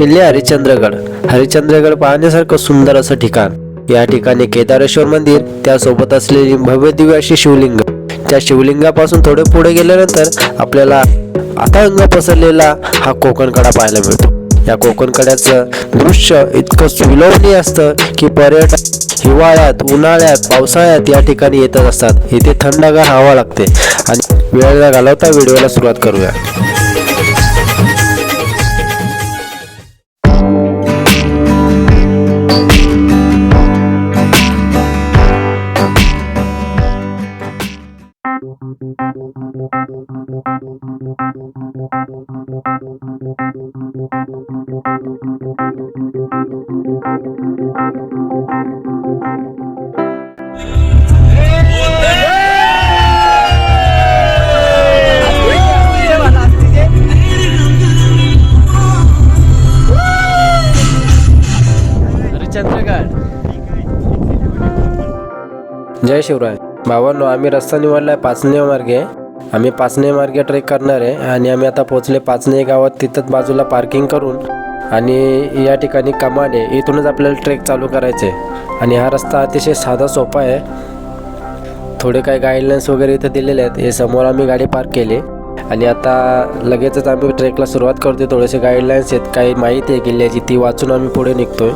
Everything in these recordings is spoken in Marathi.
किल्ले हरिश्चंद्रगड हरिश्चंद्रगड पाहण्यासारखं सुंदर असं ठिकाण. या ठिकाणी केदारेश्वर मंदिर त्यासोबत असलेली भव्य दिव्य अशी शिवलिंग. त्या शिवलिंगापासून थोडे पुढे गेल्यानंतर आपल्याला आता अंग पसरलेला हा कोकण कडा पाहायला मिळतो. या कोकण कड्याचं दृश्य इतकं सुलवणी असतं की पर्यटक हिवाळ्यात उन्हाळ्यात पावसाळ्यात या ठिकाणी येतच असतात. इथे थंडगार हवा लागते. आणि वेळेला घालवता व्हिडिओला सुरुवात करूया. जय शिवराय. भावांनो आम्ही रस्ता निवडला आहे मार्गे. आम्ही पाचने मार्गे ट्रेक करणार आहे आणि आम्ही आता पोहोचले पाचने गावात. तिथंच बाजूला पार्किंग करून आणि या ठिकाणी कमाड आहे. इथूनच आपल्याला ट्रेक चालू करायचे आणि हा रस्ता अतिशय साधा सोपा आहे. थोडे काही गाईडलाईन्स वगैरे इथं दिलेले आहेत. हे समोर आम्ही गाडी पार्क केली. आणि आता लगेचच आम्ही ट्रेकला सुरुवात करतोय. थोडेसे गाईडलाईन्स आहेत. काही माहिती आहे किल्ल्याची ती वाचून आम्ही पुढे निघतोय.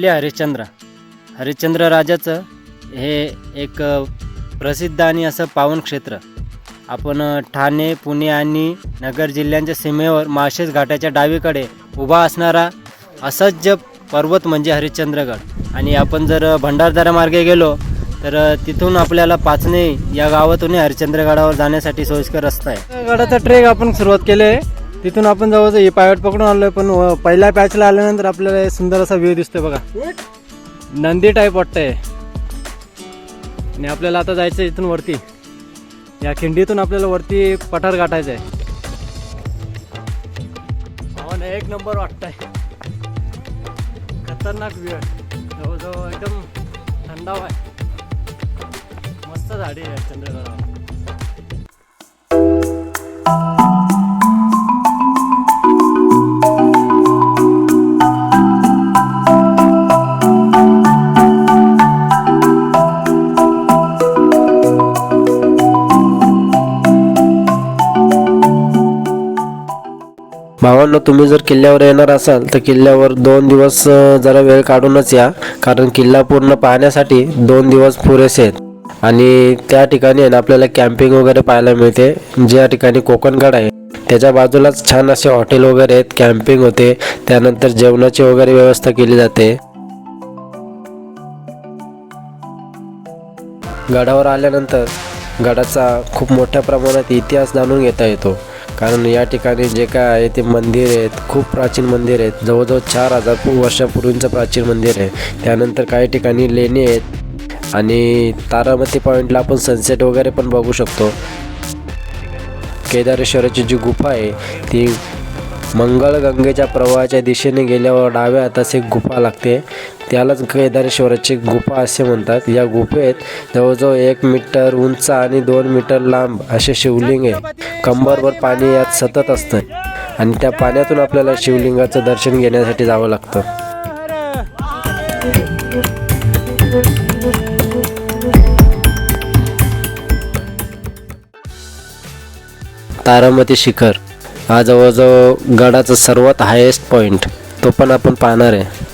किल्ले हरिश्चंद्र. हरिश्चंद्र राजाचं हे एक प्रसिद्ध आणि असं पावन क्षेत्र. आपण ठाणे पुणे आणि नगर जिल्ह्यांच्या सीमेवर माळशेज घाटाच्या डावीकडे उभा असणारा असज्ज पर्वत म्हणजे हरिश्चंद्रगड. आणि आपण जर भंडारदारा भंडारदरा मार्गे गेलो तर तिथून आपल्याला पाचणे या गावातून हरिश्चंद्रगडावर जाण्यासाठी सोयीस्कर रस्ता आहे. गडाचा ट्रेक आपण सुरुवात केली आहे. तिथून आपण जवळ हे पायवट पकडून आलोय पण पहिल्या पॅचला आल्यानंतर आपल्याला सुंदर असा व्ह्यू दिसतोय बघा. नंदी टाईप वाटतंय. आणि आपल्याला आता जायचं इथून वरती. या खिंडीतून आपल्याला वरती पठार गाठायचं आहे हवाना एक नंबर वाटतंय. खतरनाक व्ह्यू आहे. जवळजवळ एकदम थंडावा आहे. मस्त झाडी आहे चंद्रगडावर भावांनो तुम्ही जर किल्ल्यावर येणार असाल तर किल्ल्यावर दोन दिवस जरा वेळ काढूनच या. कारण किल्ला पूर्ण पाहण्यासाठी दोन दिवस पुरेसे आहेत. आणि त्या ठिकाणी आहे ना आपल्याला कॅम्पिंग वगैरे पाहायला मिळते. ज्या ठिकाणी कोकणगड आहे त्याच्या बाजूलाच छान असे हॉटेल वगैरे आहेत कॅम्पिंग होते. त्यानंतर जेवणाची वगैरे व्यवस्था केली जाते. गडावर आल्यानंतर गडाचा खूप मोठ्या प्रमाणात इतिहास जाणून घेता येतो. कारण या ठिकाणी जे काय आहे ते मंदिर आहेत खूप प्राचीन मंदिर आहेत. जवळजवळ चार हजार वर्षापूर्वींचं प्राचीन मंदिर आहे. त्यानंतर काही ठिकाणी लेणी आहेत आणि तारामती पॉईंटला आपण सनसेट वगैरे पण बघू शकतो. केदारेश्वराची जी गुफा आहे ती मंगळगंगेच्या प्रवाहाच्या दिशेने गेल्यावर डाव्या हातास एक गुफा लागते. त्यालाच केदारेश्वराची गुफा असे म्हणतात. या गुफेत जवळजवळ एक मीटर उंच आणि दोन मीटर लांब असे शिवलिंग आहे. कंबरभर पाणी यात सतत असतं आणि त्या पाण्यातून आपल्याला शिवलिंगाचं दर्शन घेण्यासाठी जावं लागतं. तारामती शिखर हा जवळजवळ गडाचा सर्वात हायेस्ट पॉईंट तो पण आपण पाहणार आहे.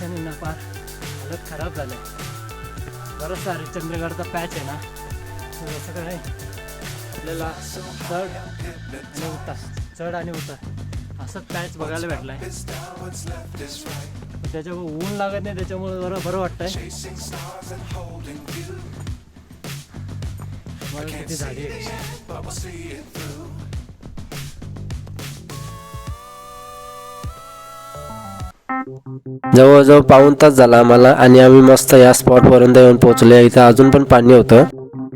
तरी उमाशाने ना फार हालत खराब झाले. बरंचसा चंद्रगडचा पॅच आहे ना. तर असं काय आपल्याला चढ आणि उतार. चढ आणि उतार. असं पॅच बघायला भेटलाय. त्याच्यामुळे ऊन लागत नाही त्याच्यामुळे बरं बरं वाटतंय. मला किती झाली आहे. जवळजवळ पाऊण तास झाला आम्हाला आणि आम्ही मस्त या स्पॉटपर्यंत येऊन पोहोचलो. इथं अजून पण पाणी होतं.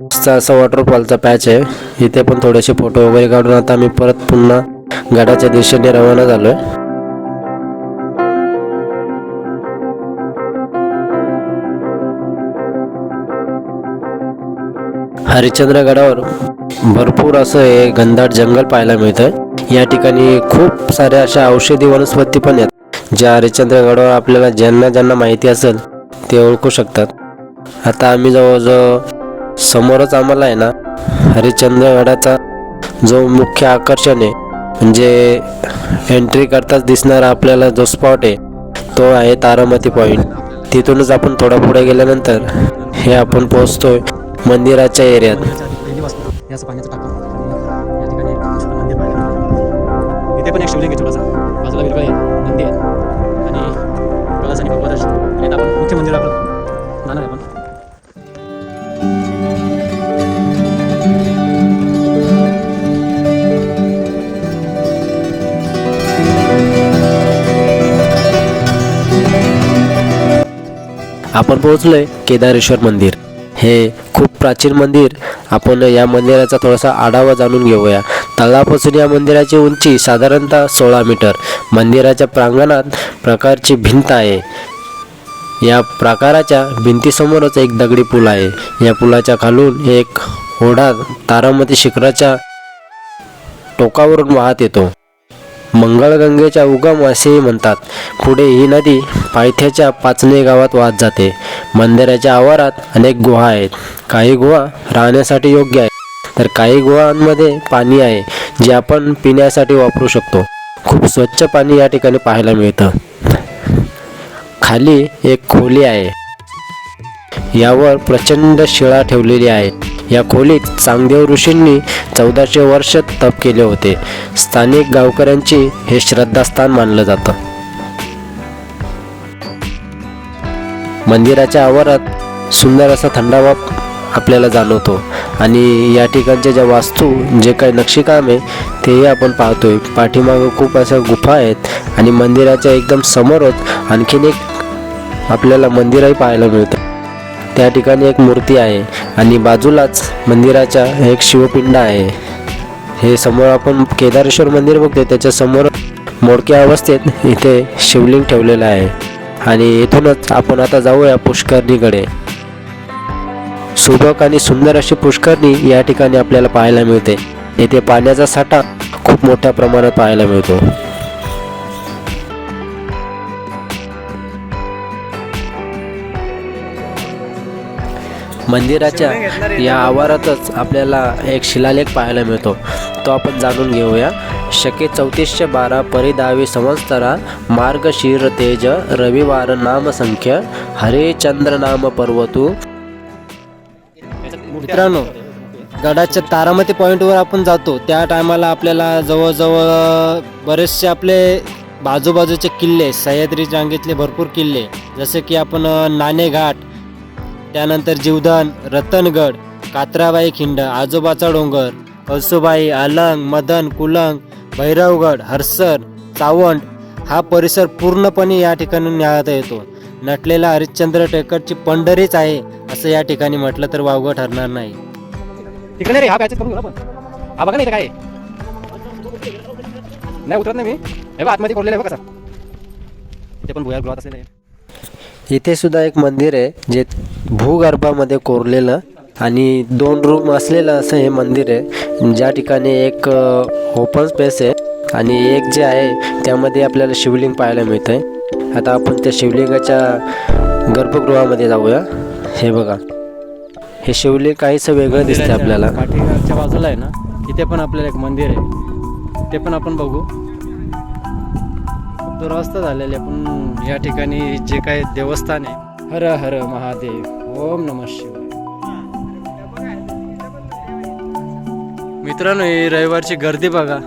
मस्त असं वॉटरफॉलचा पॅच आहे. इथे पण थोडेसे फोटो वगैरे काढून आता आम्ही परत पुन्हा गडाच्या दिशेने रवाना झालोय. हरिश्चंद्र गडावर भरपूर असं हे घनदाट जंगल पाहायला मिळतं या ठिकाणी खूप साऱ्या अशा औषधी वनस्पती पण आहेत. ज्या हरिश्चंद्रगडावर आपल्याला ज्यांना ज्यांना माहिती असेल ते ओळखू शकतात. आता आम्ही जवळजवळ समोरच आम्हाला आहे ना हरिश्चंद्रगडाचा जो मुख्य आकर्षण आहे म्हणजे एंट्री करताच दिसणारा आपल्याला जो स्पॉट आहे तो आहे तारामती पॉईंट तिथूनच आपण थोडा पुढे गेल्यानंतर हे आपण पोहोचतोय मंदिराच्या एरियात पाण्याचं टाकतो या ठिकाणी मंदिर इथे पण एक शिवलिंग आहे छोटासा. आपण पोहोचलोय केदारेश्वर मंदिर. हे खूप प्राचीन मंदिर. आपण या मंदिराचा थोडासा आढावा जाणून घेऊया. तळापासून या मंदिराची उंची साधारणतः सोळा मीटर. मंदिराच्या प्रांगणात प्रकारची भिंत आहे. या प्रकाराच्या भिंतीसमोरच एक दगडी पूल आहे. या पुलाच्या खालून एक ओढा तारामती शिखराच्या टोकावरून वाहत येतो. मंगळगंगेच्या उगम असेही म्हणतात. पुढे ही नदी पायथ्याच्या पाचने गावात वाहत जाते. मंदिराच्या आवारात अनेक गुहा आहेत. काही गुहा राहण्यासाठी योग्य आहेत. तर काही गुहांमध्ये पाणी आहे जे आपण पिण्यासाठी वापरू शकतो. खूप स्वच्छ पाणी या ठिकाणी पाहायला मिळतं. खाली एक खोली आहे. यावर प्रचंड शिळा ठेवलेली आहे. या खोलीत चांगदेव ऋषींनी चौदाशे वर्ष तप केले होते. स्थानिक गावकऱ्यांची हे श्रद्धास्थान मानलं जातं. मंदिराच्या आवारात सुंदर असा थंडावा आपल्याला जाणवतो आणि या ठिकाणच्या ज्या वास्तू जे काही नक्षीकाम आहे तेही आपण पाहतोय. पाठीमागं खूप अशा गुफा आहेत आणि मंदिराच्या एकदम समोरच आणखीन एक आपल्याला मंदिरही पाहायला मिळतं. त्या ठिकाणी एक मूर्ती आहे आणि बाजूलाच मंदिराच्या एक शिवपिंड आहे. हे समोर आपण केदारेश्वर मंदिर बघतोय. त्याच्यासमोर मोडक्या अवस्थेत इथे शिवलिंग ठेवलेलं आहे. आणि इथूनच आपण आता जाऊया पुष्करणीकडे. सुबक आणि सुंदर अशी पुष्करणी या ठिकाणी आपल्याला पाहायला मिळते. येथे पाण्याचा साठा खूप मोठ्या प्रमाणात पाहायला मिळतो. मंदिराच्या या आवारातच आपल्याला एक शिलालेख पाहायला मिळतो. तो आपण जाणून घेऊया. शके चौतीसशे बारा परिदावी संवत्सरा मार्गशीर तेज रविवार नामसंख्य संख्य नाम पर्वतू. मित्रांनो गडाच्या तारामती पॉईंटवर आपण जातो. त्या टायमाला आपल्याला जवळजवळ बरेचसे आपले बाजूबाजूचे किल्ले सह्याद्री रांगेतले भरपूर किल्ले जसे की आपण नाणेघाट त्यानंतर जीवदान रतनगड कात्राबाई खिंड आजोबाचा डोंगर कळसुबाई आलंग मदन कुलंग भैरवगड हरसर चावंड हा परिसर पूर्णपणे या ठिकाणी न्याहाळता येतो. नटलेला हरिश्चंद्र टेकडची पंढरीच आहे असं या ठिकाणी म्हटलं तर वावगं ठरणार नाही. तिकडे रे हा बॅचेस करून घेऊ आपण. हा बघा नाही काय नाही उतरत नाही मी. हे बघ आतमध्ये कोरलेलं आहे बघा सर. ते पण भुयार गृहात असलेलं आहे. इथे सुद्धा एक मंदिर आहे जे भूगर्भामध्ये कोरलेलं आणि दोन रूम असलेलं असं हे मंदिर आहे. ज्या ठिकाणी एक ओपन स्पेस आहे आणि एक जे आहे त्यामध्ये आपल्याला शिवलिंग पाहायला मिळतं आहे आता आपण त्या शिवलिंगाच्या गर्भगृहामध्ये जाऊया. हे बघा. हे शिवलिंग काहीसं वेगळं दिसतं आपल्याला. बाजूला आहे ना इथे पण आपल्याला एक मंदिर आहे. ते पण आपण बघू. दुरावस्था झालेली आहे पण या ठिकाणी जे काही देवस्थान आहे हर हर महादेव ओम नम शिवाय. मित्रांनो ही रविवारची गर्दी बघा.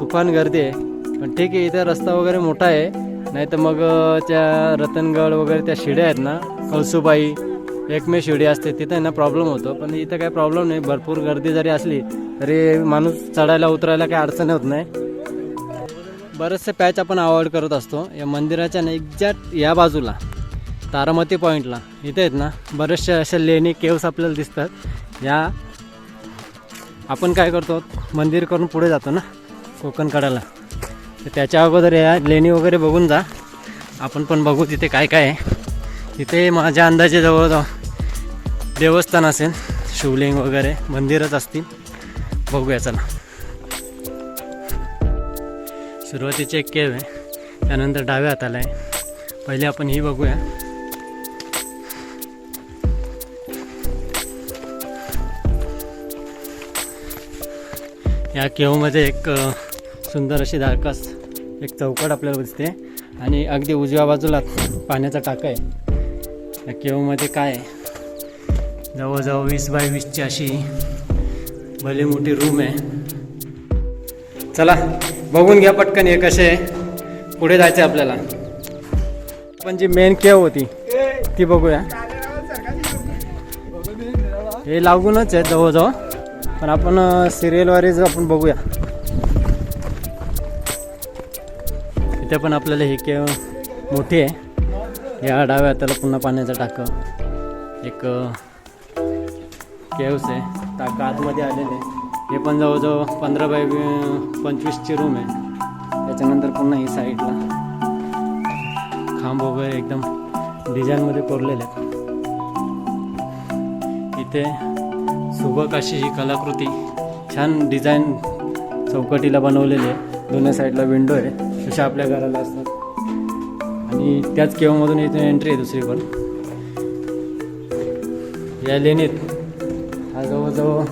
तुफान गर्दी आहे पण ठीक आहे इथे रस्ता वगैरे मोठा आहे. नाही तर मग त्या रतनगड वगैरे त्या शिड्या आहेत ना कळसुबाई एकमेव शिडी असते तिथे ना प्रॉब्लेम होतो. पण इथं काही प्रॉब्लेम नाही भरपूर गर्दी जरी असली तरी माणूस चढायला उतरायला काही अडचण होत नाही. बरेचसे पॅच आपण अवॉइड करत असतो. या मंदिराच्या ना एक्झॅक्ट या बाजूला तारामती पॉईंटला इथे आहेत ना बरेचशा अशा लेणी केव्स आपल्याला दिसतात. या आपण काय करतो मंदिर करून पुढे जातो ना कोकणकडाला तर त्याच्या अगोदर या लेणी वगैरे बघून जा. आपण पण बघू तिथे काय काय आहे. तिथे माझ्या अंदाजे जवळजवळ देवस्थान असेल शिवलिंग वगैरे मंदिरच असतील. बघूया चला. सुरुवातीचे एक केव आहे. त्यानंतर डाव्या हाताला आहे. पहिले आपण ही बघूया. या केवमध्ये एक सुंदर अशी धारकास एक चौकट आपल्याला दिसते. आणि अगदी उजव्या बाजूला पाण्याचा टाका आहे. या केवमध्ये काय आहे? जवळजवळ वीस बाय वीसची अशी भली मोठी रूम आहे. चला. बघून घ्या पटकन हे कसे पुढे जायचं आपल्याला. पण जी मेन केव होती ती बघूया. हे लागूनच आहे जवळजवळ. पण आपण सिरियलवारीच आपण बघूया. इथे पण आपल्याला ही केव मोठी आहे. या डाव्या त्याला पुन्हा पाण्याचा टाकं. एक केव्स आहे. टाका आतमध्ये आलेले आहे. हे पण जवळजवळ पंधरा बाय पंचवीसची रूम आहे. त्याच्यानंतर पुन्हा ही साईडला खांब वगैरे एकदम डिझाईनमध्ये कोरलेले आहेत. इथे सुबक अशी ही कलाकृती छान डिझाईन चौकटीला बनवलेली आहे. दोन्ही साईडला विंडो आहे. जशा आपल्या घराला असतात. आणि त्याच केव्हामधून इथे एंट्री आहे दुसरी पण. या लेणीत हा जवळजवळ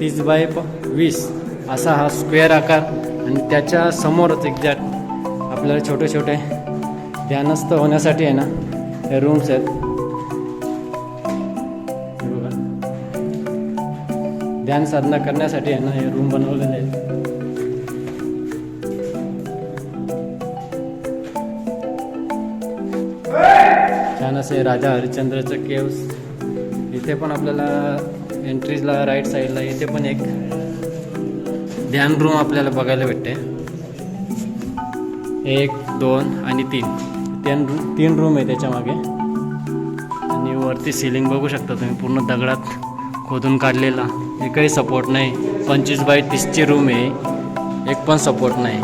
तीस बाय वीस असा हा स्क्वेअर आकार. आणि त्याच्या समोरच एक्झॅक्ट आपल्याला छोटे छोटे ध्यानस्थ होण्यासाठी आहे ना हे रूम्स आहेत. बघा. ध्यान साधना करण्यासाठी आहे ना हे रूम बनवलेले आहेत. छान असे राजा हरिश्चंद्रचं केव्स. इथे पण आपल्याला एंट्रीजला राईट साईडला इथे पण एक ध्यान रूम आपल्याला बघायला भेटते. एक दोन आणि तीन. तीन रूम तीन रूम आहे त्याच्यामागे आणि वरती सिलिंग बघू शकता तुम्ही पूर्ण दगडात खोदून काढलेला. एकही सपोर्ट नाही. पंचवीस बाय तीसची रूम आहे. एक पण सपोर्ट नाही.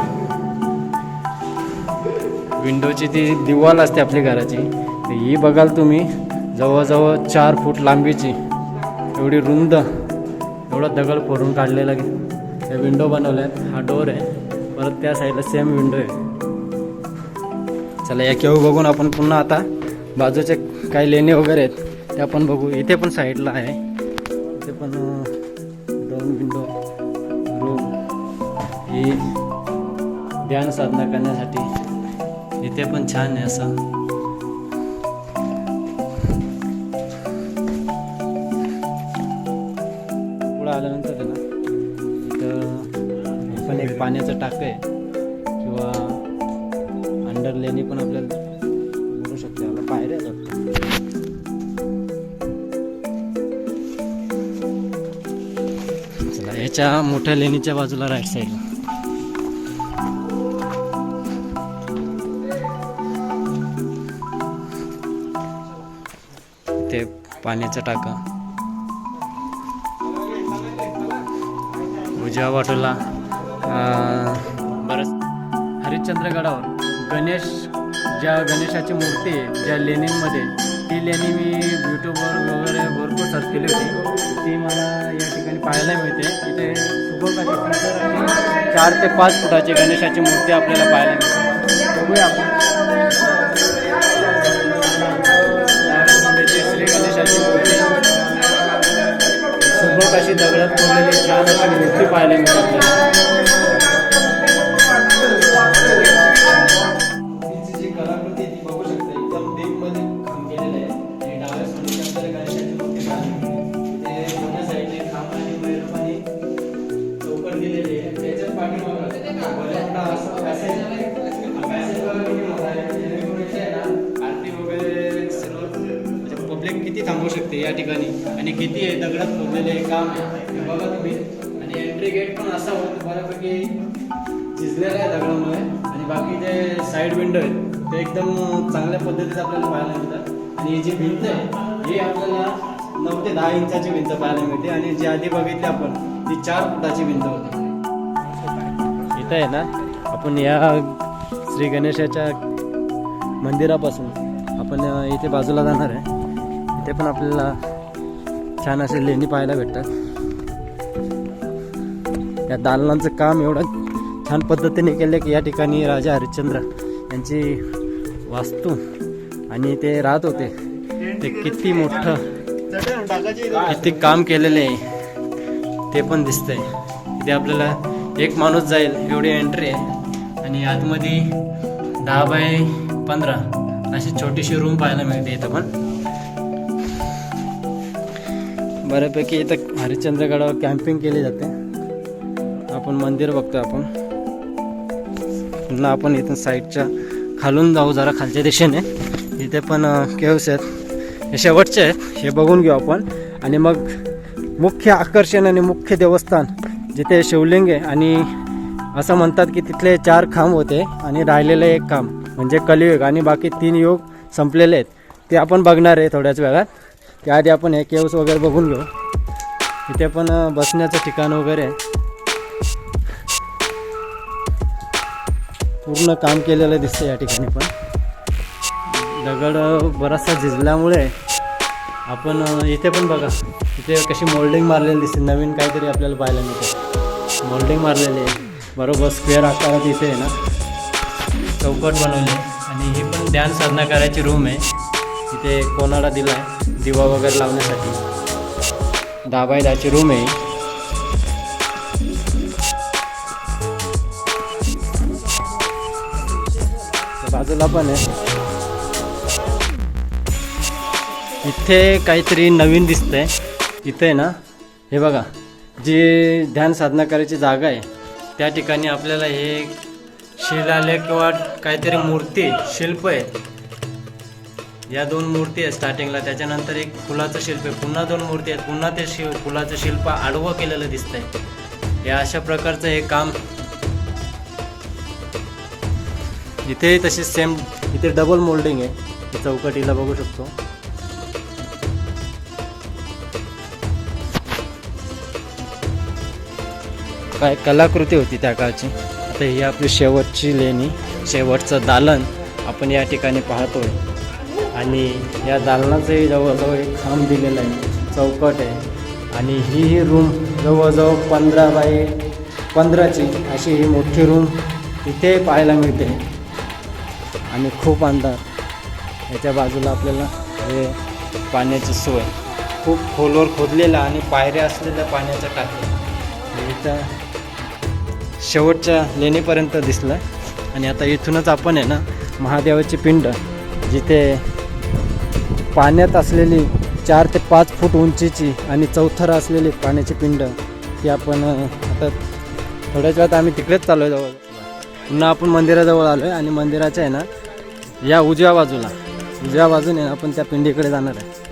विंडोची ती दिवाल असते आपली घराची. ही बघाल तुम्ही. जवळजवळ चार फूट लांबीची एवढी रुंद एवढा दगड फोडून काढलेला त्या विंडो बनवल्यात हा डोर आहे. परत त्या साईडला सेम विंडो आहे. चला या केव्हा बघून आपण पुन्हा आता बाजूचे काही लेणे वगैरे आहेत ते आपण बघू. इथे पण साईडला आहे. इथे पण दोन विंडो रूम ही ध्यान साधना करण्यासाठी. इथे पण छान आहे असं. मोठ्या लेणीच्या बाजूला राईट साईडला ते पाण्याचा टाका. उजव्या बाजूला बरंच हरिश्चंद्रगडावर गणेश ज्या गणेशाची मूर्ती आहे ज्या लेणींमध्ये ती मी यूट्यूबवर वगैरे भरपूर सर्च केली होती. ती मला या ठिकाणी पाहायला मिळते. इथे चार ते पाच फुटाची गणेशाची मूर्ती आपल्याला पाहायला मिळते. बघूया आपण. त्याची श्री गणेशाची मूर्ती. सुबक अशी दगडात कोरलेली छान अशी मूर्ती पाहायला मिळते आपल्याला. या ठिकाणी. आणि किती आहे दगडात कोरलेले हे काम आहे. बघा तुम्ही. आणि एंट्री गेट पण असा होतो बऱ्यापैकी झिजलेला आहे दगडामुळे. आणि बाकी जे साईड विंडो आहेत ते एकदम चांगल्या पद्धतीचं आपल्याला पाहायला मिळतात. आणि ही जी भिंत आहे ही आपल्याला नऊ ते दहा इंचाची भिंत पाहायला मिळते. आणि जी आधी बघितली आपण ती चार फुटाची भिंत होती. इथं आहे ना आपण या श्री गणेशाच्या मंदिरापासून आपण इथे बाजूला जाणार आहे. ते पण आपल्याला छान असे लेणी पाहायला भेटतात. या दालनांचं काम एवढं छान पद्धतीने केलं की या ठिकाणी राजा हरिश्चंद्र यांची वास्तू आणि ते राहत होते. ते किती मोठं किती काम केलेले आहे ते पण दिसतंय. इथे आपल्याला एक माणूस जाईल एवढी एंट्री आहे. आणि आतमध्ये दहा बाय पंधरा अशी छोटीशी रूम पाहायला मिळते इथं पण. बऱ्यापैकी इथं हरिश्चंद्रगडावर कॅम्पिंग केली जाते. आपण मंदिर बघतो आपण. पुन्हा आपण इथून साईडच्या खालून जाऊ जरा खालच्या दिशेने. इथे पण केव्स आहेत. हे शेवटचे आहेत. हे बघून घेऊ आपण. आणि मग मुख्य आकर्षण आणि मुख्य देवस्थान जिथे शिवलिंग आहे आणि असं म्हणतात की तिथले चार खांब होते आणि राहिलेलं एक काम म्हणजे कलियुग. आणि बाकी तीन युग संपलेले आहेत. ते आपण बघणार आहे थोड्याच वेळात. त्याआधी आपण हे केव्स वगैरे बघून घेऊ. इथे पण बसण्याचं ठिकाण वगैरे आहे. पूर्ण काम केलेलं दिसतं या ठिकाणी पण. दगड बराचसा झिजल्यामुळे आपण इथे पण बघा. इथे कशी मोल्डिंग मारलेली दिसते. नवीन काहीतरी आपल्याला पाहायला मिळते मोल्डिंग मारलेली आहे. बरोबर स्क्वेअर आकारात इथे आहे ना. चौकट बनवली आणि ही पण ध्यान साधना करायची रूम आहे. ते कोणाला दिला? आहे दिवा वगैरे लावण्यासाठी. दहा बाय दहाची रूम आहे. बाजूला पण आहे. इथे काहीतरी नवीन दिसतंय. इथे ना? हे बघा. जी ध्यान साधना करायची जागा आहे त्या ठिकाणी आपल्याला हे शिलालेख किंवा काहीतरी मूर्ती शिल्प आहे. या दोन मूर्ती आहेत स्टार्टिंगला त्याच्यानंतर एक फुलाचं शिल्प आहे. पुन्हा दोन मूर्ती आहेत. पुन्हा ते शिव फुलाचं शिल्प आडवं केलेलं दिसतंय. हे अशा प्रकारचं हे काम इथे तशीच सेम इथे डबल मोल्डिंग आहे. चौकटीला बघू शकतो. काय कलाकृती होती त्या काळची? आता ही आपली शेवटची लेणी शेवटचं दालन आपण या ठिकाणी पाहतोय. आणि या दालनाचंही जवळजवळ एक खांब दिलेला आहे. चौकट आहे. आणि ही ही रूम जवळजवळ पंधरा बाय पंधराची अशी ही मोठी रूम इथे पाहायला मिळते. आणि खूप अंधार. याच्या बाजूला आपल्याला हे पाण्याची सोय. खूप खोलवर खोदलेला आणि पायऱ्या असलेल्या पाण्याच्या टाकी. इथं शेवटच्या लेणीपर्यंत दिसलं. आणि आता इथूनच आपण आहे ना महादेवाची पिंड जिथे पाण्यात असलेली चार ते पाच फूट उंचीची आणि चौथर असलेली पाण्याची पिंड ती आपण आता थोड्याच वेळात आम्ही तिकडेच चालू आहे जवळ. पुन्हा आपण मंदिराजवळ आलो आहे आणि मंदिराच्या आहे ना या उजव्या बाजूला उजव्या बाजूने ना आपण त्या पिंडीकडे जाणार आहे.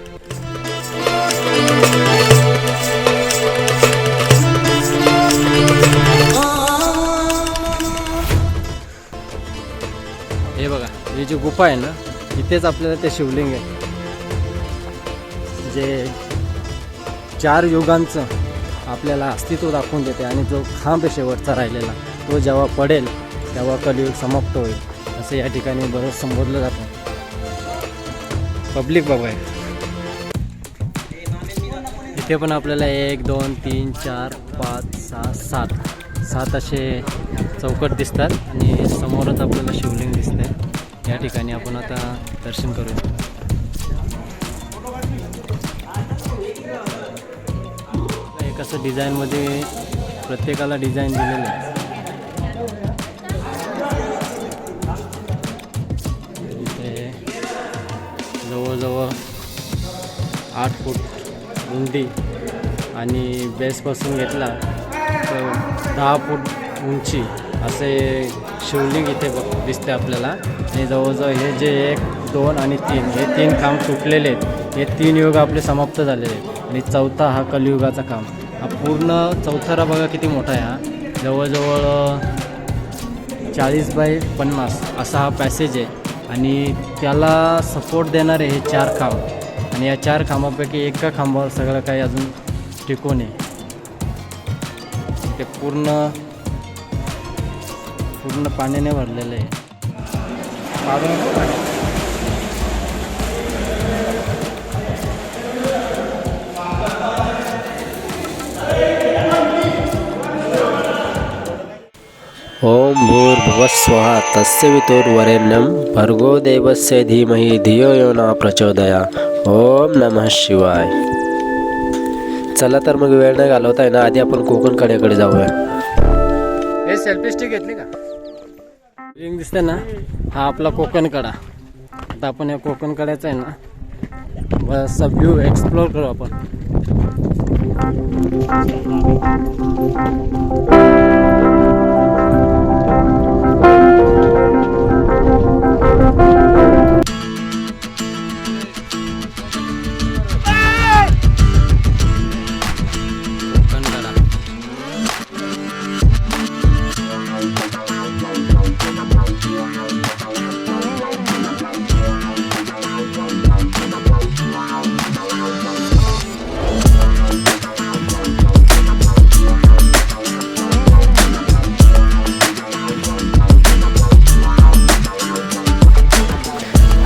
हे बघा ही जी गुफा आहे ना इथेच आपल्याला ते शिवलिंग आहे. जे चार युगांचं आपल्याला अस्तित्व दाखवून देते आणि जो खांब शेवटचा राहिलेला तो जेव्हा पडेल तेव्हा कलियुग समाप्त होईल असं या ठिकाणी बरंच संबोधलं जातं. पब्लिक बाबा आहे इथे पण आपल्याला एक दोन तीन चार पाच सहा सात. सात असे चौकट दिसतात आणि समोरच आपल्याला शिवलिंग दिसतंय. या ठिकाणी आपण आता दर्शन करूया. असं डिझाईनमध्ये प्रत्येकाला डिझाईन दिलेलं आहे. इथे जवळजवळ आठ फूट रुंदी आणि बेसपासून घेतला तर दहा फूट उंची असे शिवलिंग इथे बघ दिसते आपल्याला. आणि जवळजवळ हे जे एक दोन आणि तीन हे तीन काम तुटलेले आहेत. हे तीन युग आपले समाप्त झालेले आहेत. आणि चौथा हा कलियुगाचा काम हा पूर्ण चौथारा बघा किती मोठा आहे हा. जवळजवळ चाळीस बाय पन्नास असा हा पॅसेज आहे. आणि त्याला सपोर्ट देणारे हे चार खांब. आणि या चार खांबापैकी एका खांबावर सगळं काही अजून टिकून आहे. ते पूर्ण पूर्ण पाण्याने भरलेलं आहे? ओम भूर्भुवस्वः तस्य वितुर्वरेण्यं भर्गो देवस्य धीमहि धियो यो न प्रचोदया। ओम नमः शिवाय। चला तर मग वेळ नाही घालवता आहे ना आधी आपण कोकण कड्याकडे जाऊया. हे सेल्फी स्टिक घेतली का? रिंग दिसते ना? हा आपला कोकण कडा. आता आपण या कोकण कड्याचा आहे ना बस व्ह्यू एक्सप्लोर करू आपण.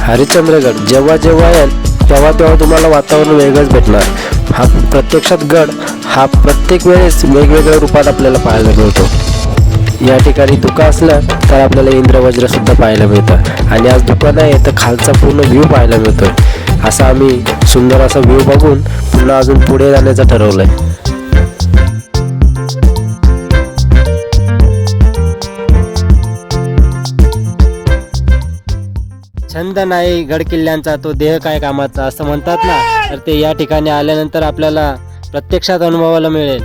हरिश्चंद्रगड. जेव्हा जेव्हा येईल तेव्हा तेव्हा तुम्हाला वातावरण वेगळंच भेटणार. हा प्रत्यक्षात गड हा प्रत्येक वेळेस वेगवेगळ्या रूपात आपल्याला पाहायला मिळतो. या ठिकाणी दुःख असलं तर आपल्याला इंद्रवज्रसुद्धा पाहायला मिळतं आणि आज धुका नाही तर खालचा पूर्ण व्ह्यू पाहायला मिळतो असा आम्ही सुंदर असा व्ह्यू बघून पुन्हा अजून पुढे जाण्याचं ठरवलं आहे छंद नाही गड किल्ल्यांचा तो देह काय कामाचा असं म्हणतात ना. तर ते या ठिकाणी आल्यानंतर आपल्याला प्रत्यक्षात अनुभवाला मिळेल.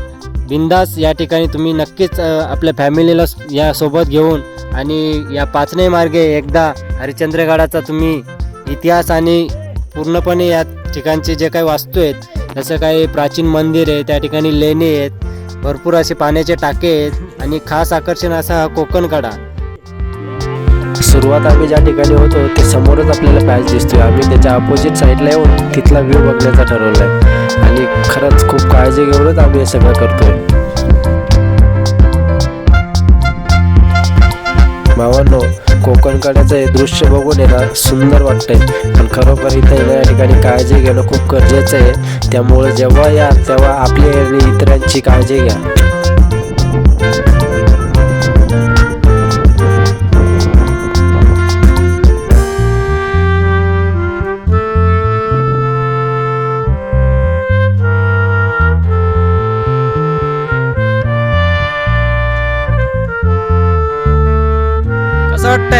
बिंदास या ठिकाणी तुम्ही नक्कीच आपल्या फॅमिलीला या सोबत घेऊन आणि या पाचने मार्गे एकदा हरिश्चंद्रगडाचा तुम्ही इतिहास आणि पूर्णपणे या ठिकाणचे जे काही वास्तू आहेत जसं काही प्राचीन मंदिर आहे त्या ठिकाणी लेणी आहेत भरपूर असे पाण्याचे टाके आहेत आणि खास आकर्षण असा कोकण कडा. सुरुवात आम्ही ज्या ठिकाणी होतो ते समोरच आपल्याला पॅच दिसतोय. आम्ही त्याच्या अपोजिट साईडला येऊन तिथला व्ह्यू बघण्याचा ठरवलाय. आणि खरंच खूप काळजी घेऊनच आम्ही हे सगळं करतोय. भावांनो कोकणकड्याचं हे दृश्य बघून आहे ना सुंदर वाटतंय. पण खरोखर इथं या ठिकाणी काळजी घेणं खूप गरजेचं आहे. त्यामुळे जेव्हा या तेव्हा आपली आणि इतरांची काळजी घ्या.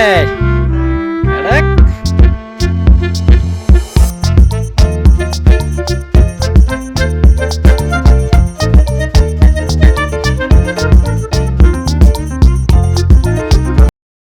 Yeah.